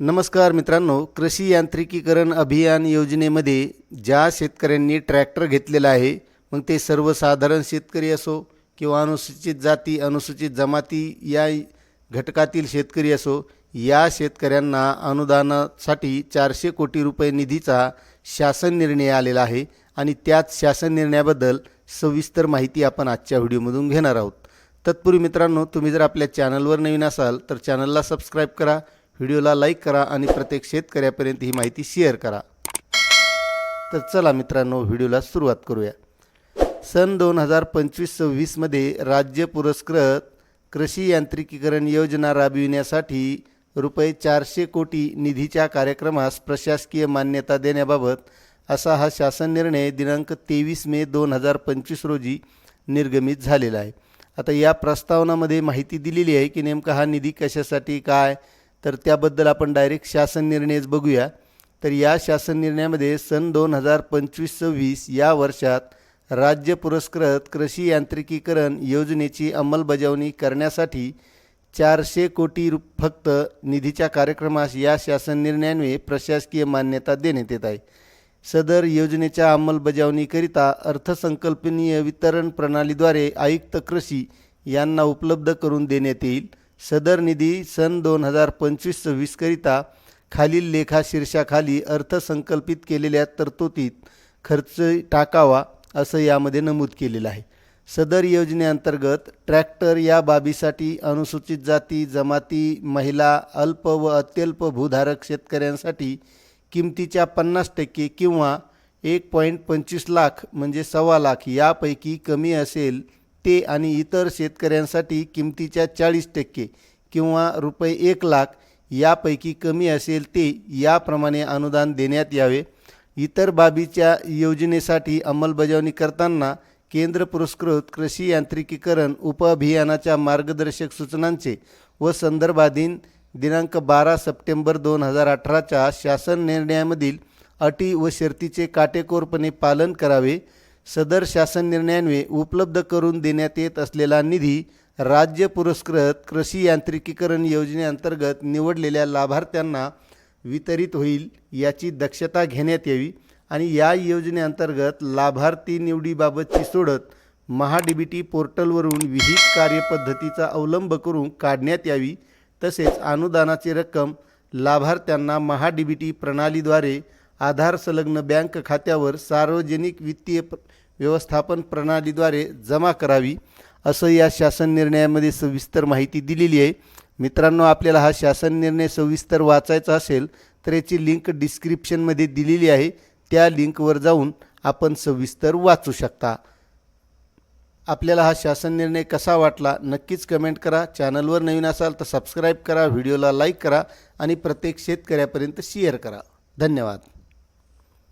नमस्कार मित्रांनो कृषी यांत्रिकीकरण अभियान योजनेमध्ये ज्या शेतकऱ्यांनी ट्रॅक्टर घेतलेला आहे मग ते सर्वसाधारण शेतकरी असो किंवा अनुसूचित जाती अनुसूचित जमाती या घटकातील शेतकरी असो या शेतकऱ्यांना अनुदानासाठी चारशे कोटी रुपये निधीचा शासन निर्णय आलेला आहे आणि त्याच शासन निर्णयाबद्दल सविस्तर माहिती आपण आजच्या व्हिडिओमधून घेणार आहोत. तत्पूर्वी मित्रांनो तुम्ही जर आपल्या चॅनलवर नवीन असाल तर चॅनलला सबस्क्राईब करा व्हिडिओला लाईक करा आणि प्रत्येक शेतकऱ्यापर्यंत ही माहिती शेअर करा. तर चला मित्रांनो व्हिडिओला सुरुवात करूया. सन दोन हजार पंचवीस सव्वीसमध्ये राज्य पुरस्कृत कृषी यांत्रिकीकरण योजना राबविण्यासाठी रुपये चारशे कोटी निधीच्या कार्यक्रमास प्रशासकीय मान्यता देण्याबाबत असा हा शासन निर्णय दिनांक तेवीस मे दोन हजार पंचवीस रोजी निर्गमित झालेला आहे. आता या प्रस्तावनामध्ये माहिती दिलेली आहे की नेमका हा निधी कशासाठी काय तर त्याबद्दल आपण डायरेक्ट शासन निर्णयच बघूया. तर या शासन निर्णयामध्ये सन दोन हजार पंचवीस सव्वीस या वर्षात राज्य पुरस्कृत कृषी यांत्रिकीकरण योजनेची अंमलबजावणी करण्यासाठी चारशे कोटी रु फक्त निधीच्या कार्यक्रमास या शासन निर्णयान्वये प्रशासकीय मान्यता देण्यात येत आहे. सदर योजनेच्या अंमलबजावणीकरिता अर्थसंकल्पनीय वितरण प्रणालीद्वारे आयुक्त कृषी यांना उपलब्ध करून देण्यात येईल. सदर निधी सन दोन हजार पंचवीस सव्वीसकरिता खालील लेखा शीर्षाखाली अर्थसंकल्पित केलेल्या तरतुदीत खर्च टाकावा असं यामध्ये नमूद केलेलं आहे. सदर योजनेअंतर्गत ट्रॅक्टर या बाबीसाठी अनुसूचित जाती जमाती महिला अल्प व अत्यल्प भूधारक शेतकऱ्यांसाठी किमतीच्या पन्नास टक्के किंवा एक पॉईंट पंचवीस लाख म्हणजे सव्वा लाख यापैकी कमी असेल ते आणि इतर शेतकऱ्यांसाठी किमतीच्या चाळीस टक्के किंवा रुपये एक लाख यापैकी कमी असेल ते याप्रमाणे अनुदान देण्यात यावे. इतर बाबीच्या योजनेसाठी अंमलबजावणी करताना केंद्र पुरस्कृत कृषी यांत्रिकीकरण उपअभियानाच्या मार्गदर्शक सूचनांचे व संदर्भाधीन दिनांक बारा सप्टेंबर दोन हजार अठराच्या शासन निर्णयामधील अटी व शर्तीचे काटेकोरपणे पालन करावे. सदर शासन निर्णयान्वये उपलब्ध करून देण्यात येत असलेला निधी राज्य पुरस्कृत कृषी यांत्रिकीकरण योजनेअंतर्गत निवडलेल्या लाभार्थ्यांना वितरित होईल याची दक्षता घेण्यात यावी आणि या योजनेअंतर्गत लाभार्थी निवडीबाबतची सोडत महाडीबीटी पोर्टलवरून विहित कार्यपद्धतीचा अवलंब करून काढण्यात यावी तसेच अनुदानाची रक्कम लाभार्थ्यांना महाडीबीटी प्रणालीद्वारे आधार संलग्न बँक खात्यावर सार्वजनिक वित्तीय व्यवस्थापन प्रणालीद्वारे जमा करावी असं या शासन निर्णयामध्ये सविस्तर माहिती दिलेली आहे. मित्रांनो आपल्याला हा शासन निर्णय सविस्तर वाचायचा असेल तर याची लिंक डिस्क्रिप्शनमध्ये दिलेली आहे. त्या लिंकवर जाऊन आपण सविस्तर वाचू शकता. आपल्याला हा शासन निर्णय कसा वाटला नक्कीच कमेंट करा. चॅनलवर नवीन असाल तर सबस्क्राईब करा व्हिडिओला लाईक करा आणि प्रत्येक शेतकऱ्यापर्यंत शेअर करा. धन्यवाद.